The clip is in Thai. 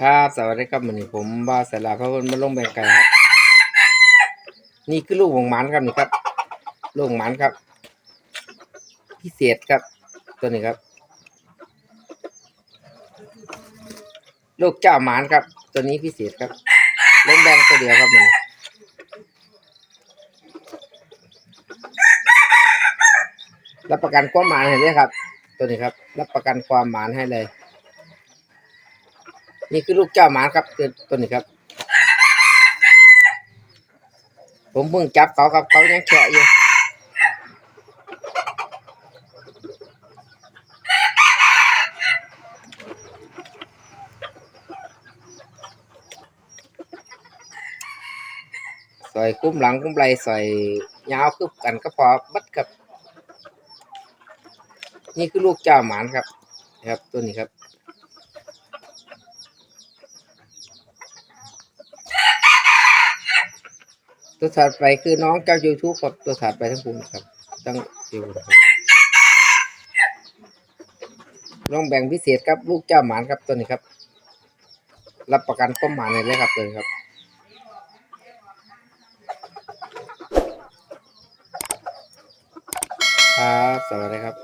ครับ สวัสดีครับวันนี้ผมบ้าสลาพระพลมาลงแบ่งไก่ครับ นี่คือลูกหงหมันครับนี่ครับ ลูกหงหมันครับ พิเศษครับ ตัวนี้ครับ ลูกเจ้าหมานครับ ตัวนี้พิเศษครับลงแบ่งตัวเดียวครับมันรับประกันความหมานให้เลยครับ ตัวนี้ครับ รับประกันความหมานให้เลย นี่คือลูกเจ้าหมาครับตัวตัวนี้ครับ ผมเพิ่งจับเขาครับเขายังแฉะอยู่ใส่คุ้มหลังคุ้มไหลใส่ยาวคือกันก็พอบัดครับ นี่คือลูกเจ้าหมานครับนะครับตัวนี้ครับ ตัวถัดไปคือน้องเจ้ายูทูบกับตัวถัดไปทั้งคุณครับต้องดูนะครับลองแบ่งพิเศษครับลูกเจ้าหมานครับตัวนี้ครับ รับประกันความหมานเลยครับตัวนี้ครับครับสวัสดีครับ